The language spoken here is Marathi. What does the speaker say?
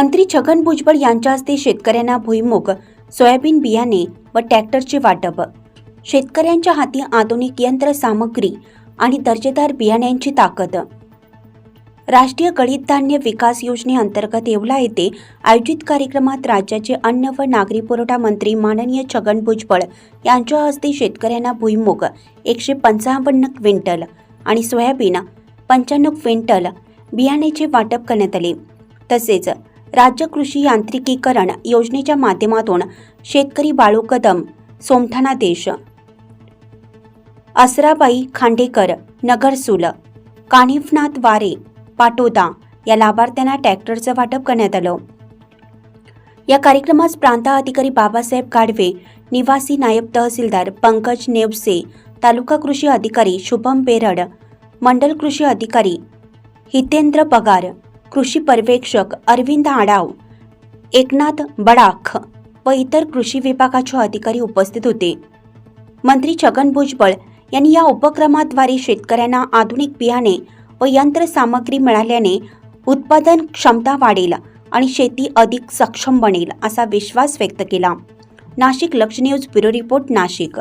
मंत्री छगन भुजबळ यांच्या हस्ते शेतकऱ्यांना भुईमुग सोयाबीन बियाणे व ट्रॅक्टरचे वाटप. शेतकऱ्यांच्या हाती आधुनिक यंत्र सामग्री आणि दर्जेदार बियाण्यांची ताकद. राष्ट्रीय गळीत धान्य विकास योजनेअंतर्गत येवला येथे आयोजित कार्यक्रमात राज्याचे अन्न व नागरी पुरवठा मंत्री माननीय छगन भुजबळ यांच्या हस्ते शेतकऱ्यांना भुईमुग एकशे पंचावन्न क्विंटल आणि सोयाबीन पंच्याण्णव क्विंटल बियाण्याचे वाटप करण्यात आले. तसेच राज्य कृषी यांत्रिकीकरण योजनेच्या माध्यमातून शेतकरी बाळू कदम सोमठाणा देश. असराबाई खांडेकर नगरसूल कानिफनाथ वारे पाटोदा या लाभार्थ्यांना ट्रॅक्टरचं वाटप करण्यात आलं. या कार्यक्रमास प्रांताधिकारी बाबासाहेब गाडवे निवासी नायब तहसीलदार पंकज नेवसे तालुका कृषी अधिकारी शुभम बेरड मंडल कृषी अधिकारी हितेंद्र पगार कृषी पर्यवेक्षक अरविंद आडाव एकनाथ बडाख व इतर कृषी विभागाचे अधिकारी उपस्थित होते. मंत्री छगन भुजबळ यांनी या उपक्रमाद्वारे शेतकऱ्यांना आधुनिक बियाणे व यंत्रसामग्री मिळाल्याने उत्पादन क्षमता वाढेल आणि शेती अधिक सक्षम बनेल असा विश्वास व्यक्त केला. नाशिक लक्ष न्यूज ब्युरो रिपोर्ट नाशिक.